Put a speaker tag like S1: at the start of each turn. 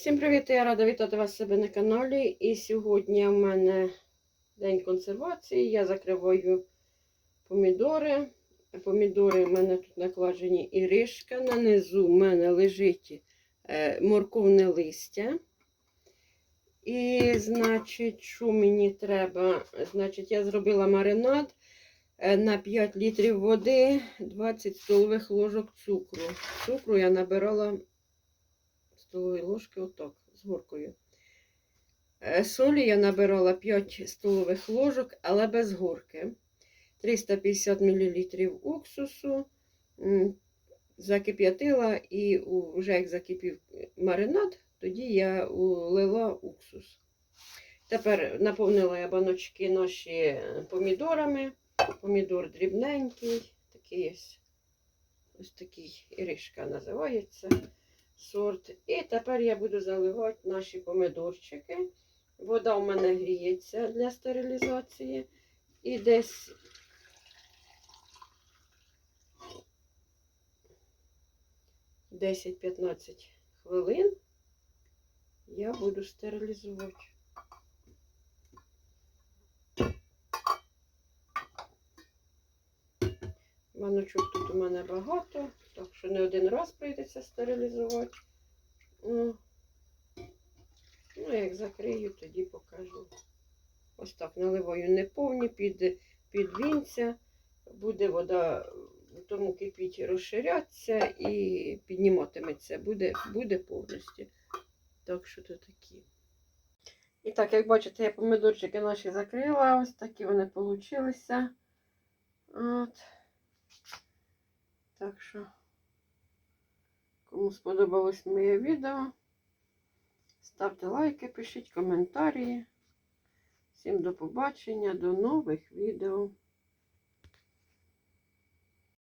S1: Всім привіт! Я рада вітати вас себе на каналі. І сьогодні в мене день консервації. Я закриваю помідори. Помідори в мене тут накладені іришка. На низу в мене лежить е, морковне листя. І, значить, що мені треба? Значить, я зробила маринад е, на 5 літрів води, 20 столових ложок цукру. Цукру я набирала столові ложки отак, з горкою. Е, Солі я набирала 5 столових ложок, але без горки. 350 мл уксусу. Закип'ятила і вже як закипів маринад, тоді я улила уксус. Тепер наповнила я баночки наші помідорами. Помідор дрібненький, такий ось, ось такий іришка називається сорт. І тепер я буду заливати наші помидорчики. Вода у мене гріється для стерилізації. І десь десять-15 хвилин я буду стерилізувати. Баночок тут у мене багато, так що не один раз прийдеться стерилізувати. Ну, ну, як закрию, тоді покажу. Ось так наливаю не повні, під, під вінця. Буде вода в тому кипіті розширятися і підніматиметься, буде, буде повністю. Так що то такі. І так, як бачите, я помидорчики наші закрила. Ось такі вони получилися. От. Так що, кому сподобалось моє відео, ставте лайки, пишіть коментарі. Всім до побачення, до нових відео.